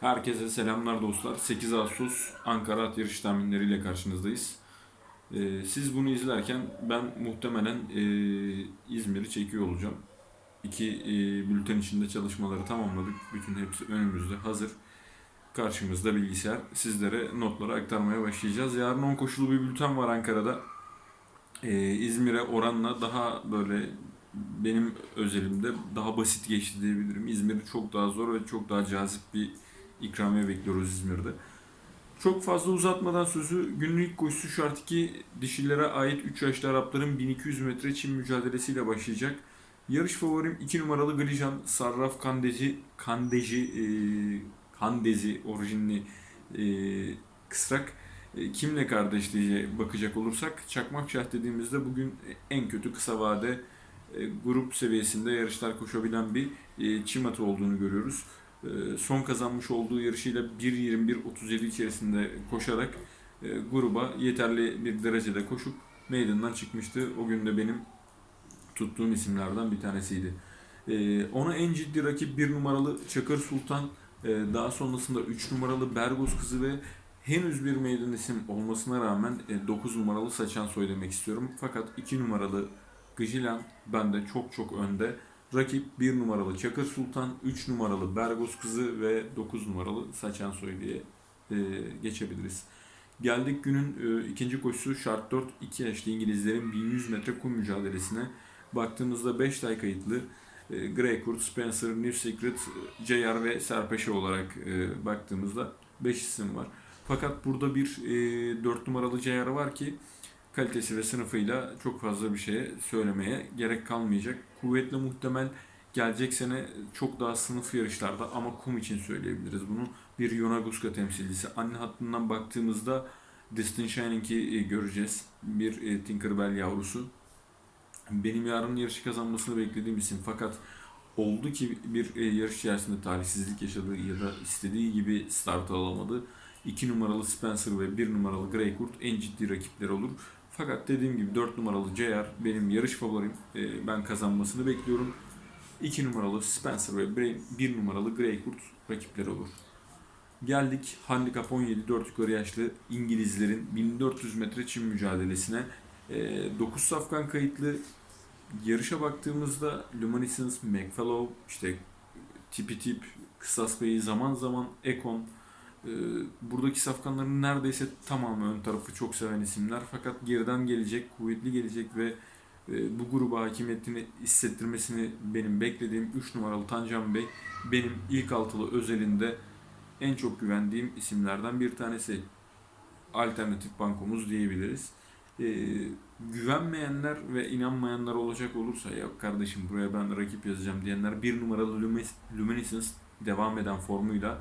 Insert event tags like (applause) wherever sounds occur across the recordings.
Herkese selamlar dostlar. 8 Ağustos Ankara at yarış tahminleriyle karşınızdayız. Ee, siz bunu izlerken ben muhtemelen e, İzmir'i çekiyor olacağım. İki e, bülten içinde çalışmaları tamamladık. Bütün hepsi önümüzde hazır. Karşımızda bilgisayar. Sizlere notları aktarmaya başlayacağız. Yarın 10 koşulu bir bülten var Ankara'da. Ee, İzmir'e oranla daha böyle benim özelimde daha basit geçti diyebilirim. İzmir çok daha zor ve çok daha cazip bir ikramiye bekliyoruz İzmir'de. Çok fazla uzatmadan sözü günlük koşusu şart 2 dişilere ait 3 yaşlı Arapların 1200 metre çim mücadelesiyle başlayacak. Yarış favorim 2 numaralı Glijan Sarraf Kandeci Kandeci e, Kandezi orijinli e, kısrak. E, kimle kardeşliğe bakacak olursak Çakmak Şah dediğimizde bugün en kötü kısa vade e, grup seviyesinde yarışlar koşabilen bir e, çim atı olduğunu görüyoruz. E, son kazanmış olduğu yarışıyla 1.21.37 içerisinde koşarak e, gruba yeterli bir derecede koşup meydandan çıkmıştı. O gün de benim tuttuğum isimlerden bir tanesiydi. E, ona en ciddi rakip bir numaralı Çakır Sultan, daha sonrasında 3 numaralı Bergos Kızı ve henüz bir meydan isim olmasına rağmen 9 numaralı Saçan Soy demek istiyorum. Fakat 2 numaralı Gıjilan bende çok çok önde. Rakip 1 numaralı Çakır Sultan, 3 numaralı Bergos Kızı ve 9 numaralı Saçan Soy diye e, geçebiliriz. Geldik günün e, ikinci koşusu şart 4 2 yaşlı İngilizlerin 1100 metre kum mücadelesine. Baktığımızda 5 tay kayıtlı e, Greycourt, Spencer, New Secret, JR ve Serpeşe olarak e, baktığımızda 5 isim var. Fakat burada bir e, 4 numaralı JR var ki kalitesi ve sınıfıyla çok fazla bir şeye söylemeye gerek kalmayacak. Kuvvetle muhtemel gelecek sene çok daha sınıf yarışlarda ama kum için söyleyebiliriz bunu. Bir Yonaguska temsilcisi. Anne hattından baktığımızda Destin Shining'i e, göreceğiz. Bir e, Tinkerbell yavrusu. Benim yarın yarışı kazanmasını beklediğim isim fakat oldu ki bir e, yarış içerisinde talihsizlik yaşadı ya da istediği gibi start alamadı. 2 numaralı Spencer ve 1 numaralı Greycourt en ciddi rakipleri olur. Fakat dediğim gibi 4 numaralı JR benim yarış favorim. E, ben kazanmasını bekliyorum. 2 numaralı Spencer ve 1 numaralı Greycourt rakipleri olur. Geldik handikap 17 4 yukarı yaşlı İngilizlerin 1400 metre çim mücadelesine. E, 9 safkan kayıtlı yarışa baktığımızda Luminescence, McFallow, işte tipi tip, Kısas zaman zaman Ekon, buradaki safkanların neredeyse tamamı ön tarafı çok seven isimler. Fakat geriden gelecek, kuvvetli gelecek ve e, bu gruba hakimiyetini hissettirmesini benim beklediğim 3 numaralı Tancan Bey benim ilk altılı özelinde en çok güvendiğim isimlerden bir tanesi. Alternatif bankomuz diyebiliriz. Ee, güvenmeyenler ve inanmayanlar olacak olursa ya kardeşim buraya ben rakip yazacağım diyenler bir numaralı Luminescence devam eden formuyla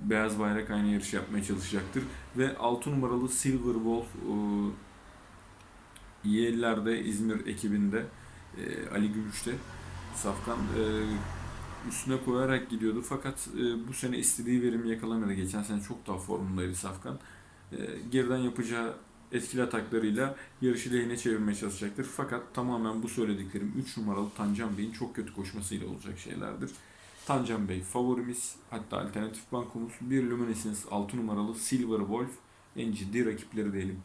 beyaz bayrak aynı yarış yapmaya çalışacaktır. Ve 6 numaralı Silver Wolf e, iyi ellerde İzmir ekibinde e, Ali Gümüş'te Safkan e, üstüne koyarak gidiyordu fakat e, bu sene istediği verimi yakalamadı. Geçen sene çok daha formundaydı Safkan. E, geriden yapacağı etkili ataklarıyla yarışı lehine çevirmeye çalışacaktır. Fakat tamamen bu söylediklerim 3 numaralı Tancan Bey'in çok kötü koşmasıyla olacak şeylerdir. Tancan Bey favorimiz hatta alternatif bankomuz bir Luminescence 6 numaralı Silver Wolf en ciddi rakipleri diyelim.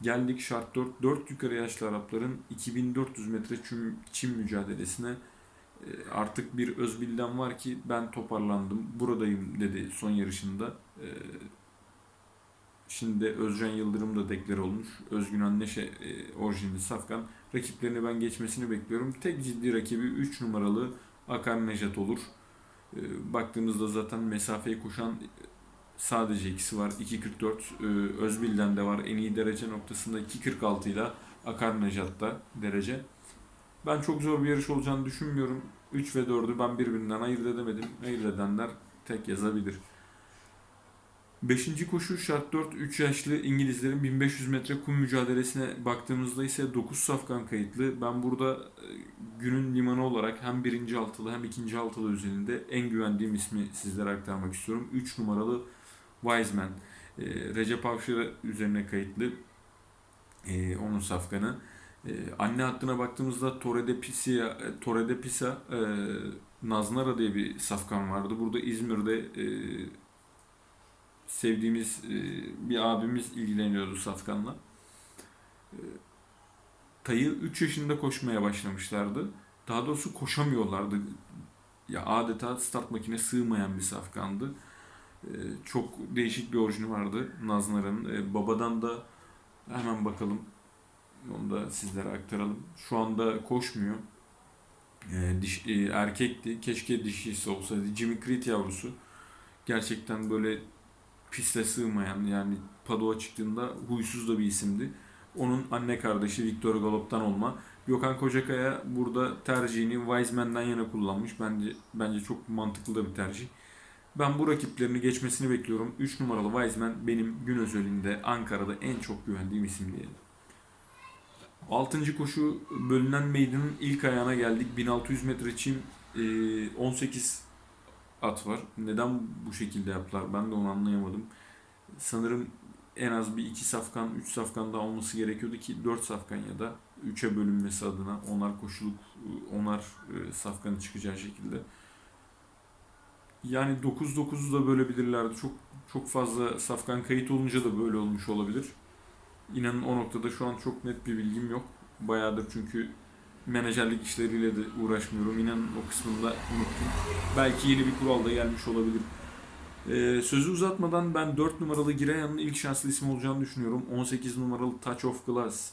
Geldik şart 4. 4 yukarı yaşlı Arapların 2400 metre çim, çim mücadelesine Ee, artık bir özbilden var ki ben toparlandım buradayım dedi son yarışında. Ee, Şimdi Özcan Yıldırım da deklar olmuş. Özgün Anneşe e, orijinli Safkan. Rakiplerini ben geçmesini bekliyorum. Tek ciddi rakibi 3 numaralı Akan Nejat olur. E, baktığımızda zaten mesafeyi koşan sadece ikisi var. 2.44 e, Özbil'den de var. En iyi derece noktasında 2.46 ile Akar Nejat'ta derece. Ben çok zor bir yarış olacağını düşünmüyorum. 3 ve 4'ü ben birbirinden ayırt edemedim. Ayırt edenler tek yazabilir. Beşinci koşu şart 4 3 yaşlı İngilizlerin 1500 metre kum mücadelesine baktığımızda ise 9 safkan kayıtlı. Ben burada e, günün limanı olarak hem birinci altılı hem ikinci altılı üzerinde en güvendiğim ismi sizlere aktarmak istiyorum. 3 numaralı Wiseman. E, Recep Avşar üzerine kayıtlı. E, onun safkanı. Anne hattına baktığımızda Torre Pisa, Torre Pisa Naznara diye bir safkan vardı. Burada İzmir'de sevdiğimiz e, bir abimiz ilgileniyordu Safkan'la. E, Tayı 3 yaşında koşmaya başlamışlardı. Daha doğrusu koşamıyorlardı. Ya adeta start makine sığmayan bir Safkan'dı. E, çok değişik bir orijini vardı Naznar'ın. E, babadan da hemen bakalım. Onu da sizlere aktaralım. Şu anda koşmuyor. Diş, erkekti. Keşke dişisi olsaydı. Jimmy Creed yavrusu. Gerçekten böyle piste sığmayan yani Padova çıktığında huysuz da bir isimdi. Onun anne kardeşi Victor Galop'tan olma. Gökhan Kocakaya burada tercihini Wiseman'dan yana kullanmış. Bence bence çok mantıklı da bir tercih. Ben bu rakiplerini geçmesini bekliyorum. 3 numaralı Wiseman benim gün özelinde Ankara'da en çok güvendiğim isim diyelim. 6. koşu bölünen meydanın ilk ayağına geldik. 1600 metre e, 18 at var. Neden bu şekilde yaptılar ben de onu anlayamadım. Sanırım en az bir 2 safkan, 3 safkan daha olması gerekiyordu ki 4 safkan ya da 3'e bölünmesi adına onar koşuluk, onar e, safkanı çıkacağı şekilde. Yani 9-9'u da bölebilirlerdi. Çok çok fazla safkan kayıt olunca da böyle olmuş olabilir. İnanın o noktada şu an çok net bir bilgim yok. Bayağıdır çünkü menajerlik işleriyle de uğraşmıyorum. İnanın o kısmını da unuttum. Belki yeni bir kural da gelmiş olabilir. Ee, sözü uzatmadan ben 4 numaralı Giraya'nın ilk şanslı isim olacağını düşünüyorum. 18 numaralı Touch of Glass,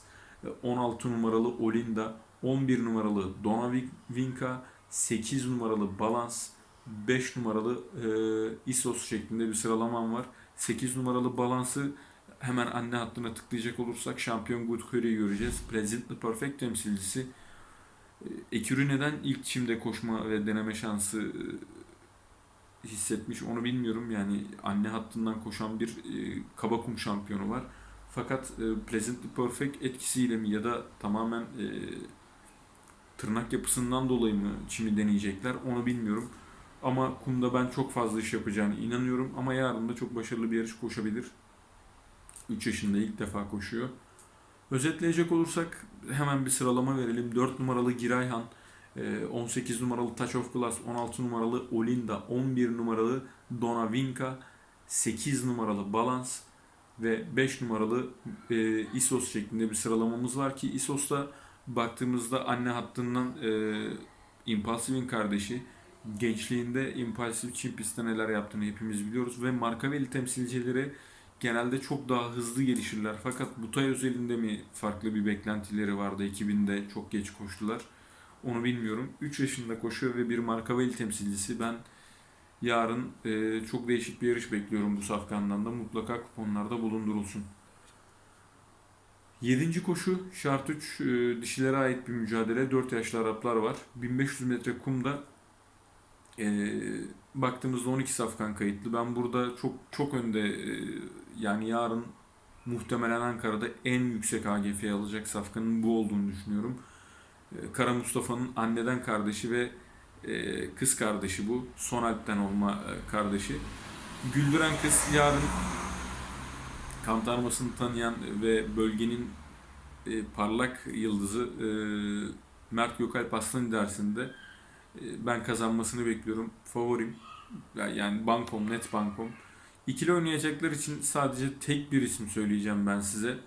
16 numaralı Olinda, 11 numaralı Donavinka, 8 numaralı Balance, 5 numaralı e, Isos şeklinde bir sıralamam var. 8 numaralı Balance'ı hemen anne hattına tıklayacak olursak şampiyon Good Curry'i göreceğiz. Presently Perfect temsilcisi. E, Ekürü neden ilk çimde koşma ve deneme şansı e, hissetmiş onu bilmiyorum. Yani anne hattından koşan bir e, kaba kum şampiyonu var. Fakat e, Pleasantly Perfect etkisiyle mi ya da tamamen e, tırnak yapısından dolayı mı çimi deneyecekler onu bilmiyorum. Ama kumda ben çok fazla iş yapacağını inanıyorum. Ama yarın da çok başarılı bir yarış koşabilir. 3 yaşında ilk defa koşuyor. Özetleyecek olursak hemen bir sıralama verelim. 4 numaralı Girayhan, e, 18 numaralı Touch of Glass, 16 numaralı Olinda, 11 numaralı Donavinka, 8 numaralı Balance ve 5 numaralı e, Isos şeklinde bir sıralamamız var ki Isos'ta baktığımızda anne hattından e, Impulsive'in kardeşi gençliğinde Impulsive Çin pistte neler yaptığını hepimiz biliyoruz ve marka veli temsilcileri genelde çok daha hızlı gelişirler. Fakat Butay özelinde mi farklı bir beklentileri vardı? 2000'de çok geç koştular. Onu bilmiyorum. 3 yaşında koşuyor ve bir marka veli temsilcisi. Ben yarın e, çok değişik bir yarış bekliyorum bu safkandan da. Mutlaka kuponlarda bulundurulsun. 7. koşu şart 3 e, dişilere ait bir mücadele. 4 yaşlı Araplar var. 1500 metre kumda e, baktığımızda 12 safkan kayıtlı. Ben burada çok çok önde e, yani yarın muhtemelen Ankara'da en yüksek AGF alacak safkanın bu olduğunu düşünüyorum. E, Kara Mustafa'nın anneden kardeşi ve e, kız kardeşi bu. Son Alp'ten olma kardeşi. Güldüren kız yarın Kantarmasını tanıyan ve bölgenin parlak yıldızı Mert Gökalp Aslan dersinde ben kazanmasını bekliyorum. Favorim yani bankom, net bankom. İkili oynayacaklar için sadece tek bir isim söyleyeceğim ben size.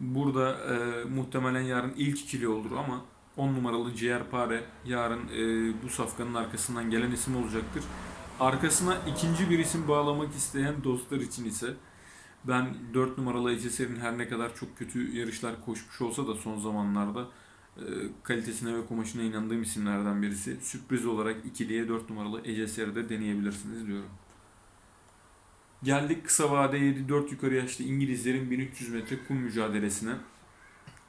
Burada e, muhtemelen yarın ilk ikili olur ama 10 numaralı Ciğerpare yarın e, bu safkanın arkasından gelen isim olacaktır. Arkasına ikinci bir isim bağlamak isteyen dostlar için ise ben 4 numaralı Eceser'in her ne kadar çok kötü yarışlar koşmuş olsa da son zamanlarda kalitesine ve kumaşına inandığım isimlerden birisi. Sürpriz olarak ikiliye 4 numaralı Eceser'i de deneyebilirsiniz diyorum. Geldik kısa vade 7-4 yukarı yaşlı İngilizlerin 1300 metre kum mücadelesine.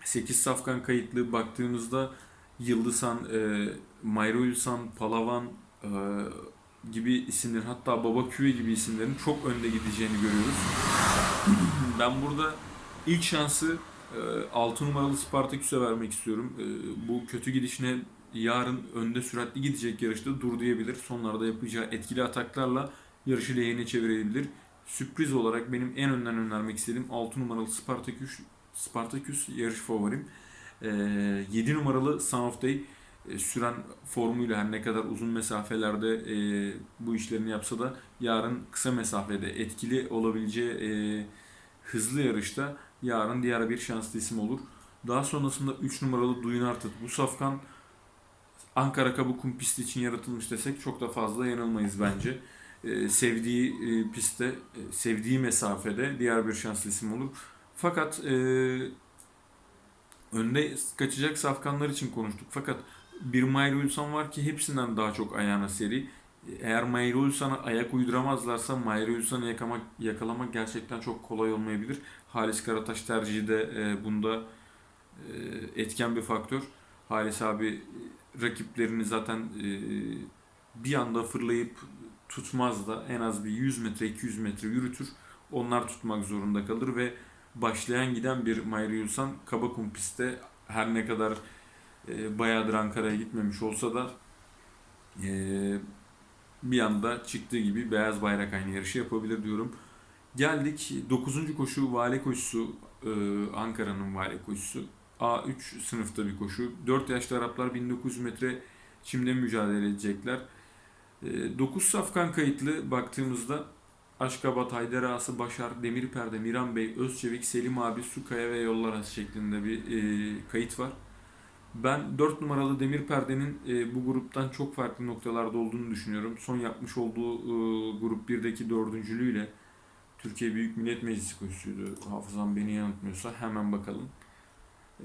8 safkan kayıtlı baktığımızda Yıldızhan, e, Mayrulsan, Palavan e, gibi isimlerin hatta Baba Küve gibi isimlerin çok önde gideceğini görüyoruz. ben burada ilk şansı e, 6 numaralı Spartaküs'e vermek istiyorum. E, bu kötü gidişine yarın önde süratli gidecek yarışta dur diyebilir. Sonlarda yapacağı etkili ataklarla yarışı lehine çevirebilir. Sürpriz olarak benim en önden önermek istediğim 6 numaralı Spartaküs, Spartaküs yarış favorim. E, 7 numaralı Son of Day e, süren formuyla her ne kadar uzun mesafelerde e, bu işlerini yapsa da yarın kısa mesafede etkili olabileceği e, hızlı yarışta yarın diğer bir şanslı isim olur. Daha sonrasında 3 numaralı Duyun Artıt. Bu safkan Ankara Kabukum pisti için yaratılmış desek çok da fazla yanılmayız bence. (laughs) Ee, sevdiği e, pistte, e, sevdiği mesafede diğer bir şanslı isim olur. Fakat e, önde kaçacak safkanlar için konuştuk. Fakat bir Mayra Ulsan var ki hepsinden daha çok ayağına seri. Eğer Mayra Ulsan'a ayak uyduramazlarsa Mayra Ulsan'ı yakalamak, yakalamak gerçekten çok kolay olmayabilir. Halis Karataş tercihi de e, bunda e, etken bir faktör. Halis abi e, rakiplerini zaten e, bir anda fırlayıp tutmaz da en az bir 100 metre 200 metre yürütür. Onlar tutmak zorunda kalır ve başlayan giden bir Mayra Yulsan Kabakum pistte her ne kadar e, bayağıdır Ankara'ya gitmemiş olsa da e, bir anda çıktığı gibi beyaz bayrak aynı yarışı yapabilir diyorum. Geldik 9. koşu vale koşusu e, Ankara'nın vale koşusu. A3 sınıfta bir koşu. 4 yaşlı Araplar 1900 metre çimde mücadele edecekler. 9 safkan kayıtlı baktığımızda Aşkabat, Haydar Ağası, Başar, Demirperde, Miran Bey, Özçevik, Selim abi, Sukaya ve Yollar şeklinde bir e, kayıt var. Ben 4 numaralı Demirperde'nin e, bu gruptan çok farklı noktalarda olduğunu düşünüyorum. Son yapmış olduğu e, grup 1'deki dördüncülüğüyle Türkiye Büyük Millet Meclisi koşusuydu. Hafızam beni yanıltmıyorsa hemen bakalım.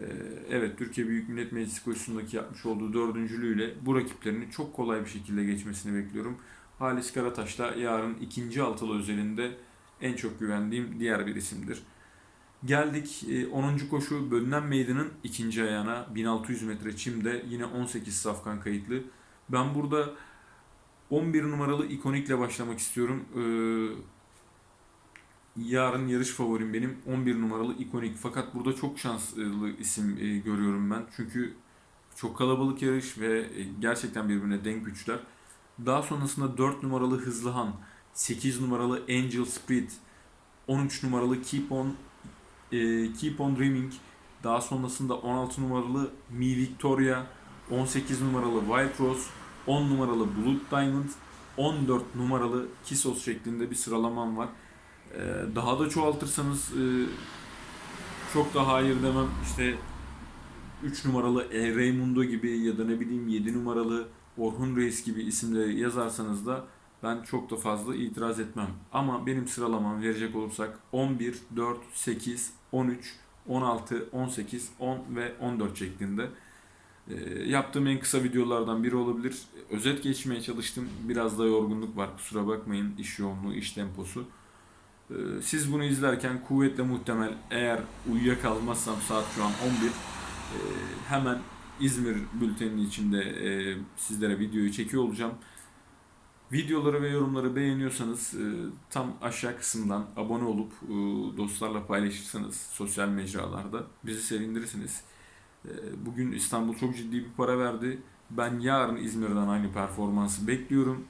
Ee, Evet, Türkiye Büyük Millet Meclisi koşusundaki yapmış olduğu dördüncülüğüyle bu rakiplerini çok kolay bir şekilde geçmesini bekliyorum. Halis Karataş da yarın ikinci altılı özelinde en çok güvendiğim diğer bir isimdir. Geldik e, 10. koşu Bölünen Meydan'ın ikinci ayağına 1600 metre çimde yine 18 safkan kayıtlı. Ben burada 11 numaralı ikonikle başlamak istiyorum. Ee, yarın yarış favorim benim 11 numaralı ikonik. Fakat burada çok şanslı isim e, görüyorum ben. Çünkü çok kalabalık yarış ve e, gerçekten birbirine denk güçler. Daha sonrasında 4 numaralı Hızlı Han, 8 numaralı Angel Spirit, 13 numaralı Keep On e, Keep On Dreaming, daha sonrasında 16 numaralı Mi Victoria, 18 numaralı Wild Rose, 10 numaralı Blood Diamond, 14 numaralı Kisos şeklinde bir sıralamam var. Ee, daha da çoğaltırsanız e, çok da hayır demem. İşte 3 numaralı E. Raymundo gibi ya da ne bileyim 7 numaralı Orhun Reis gibi isimleri yazarsanız da ben çok da fazla itiraz etmem. Ama benim sıralamam verecek olursak 11, 4, 8, 13, 16, 18, 10 ve 14 şeklinde. Ee, yaptığım en kısa videolardan biri olabilir. Özet geçmeye çalıştım. Biraz da yorgunluk var kusura bakmayın. İş yoğunluğu, iş temposu. Ee, Siz bunu izlerken kuvvetle muhtemel eğer uyuyakalmazsam saat şu an 11 ee, hemen İzmir bülteninin içinde e, sizlere videoyu çekiyor olacağım. Videoları ve yorumları beğeniyorsanız e, tam aşağı kısımdan abone olup e, dostlarla paylaşırsanız sosyal mecralarda bizi sevindirirsiniz. E, Bugün İstanbul çok ciddi bir para verdi. Ben yarın İzmir'den aynı performansı bekliyorum.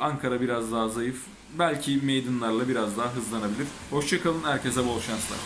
Ankara biraz daha zayıf. Belki meydanlarla biraz daha hızlanabilir. Hoşçakalın. Herkese bol şanslar.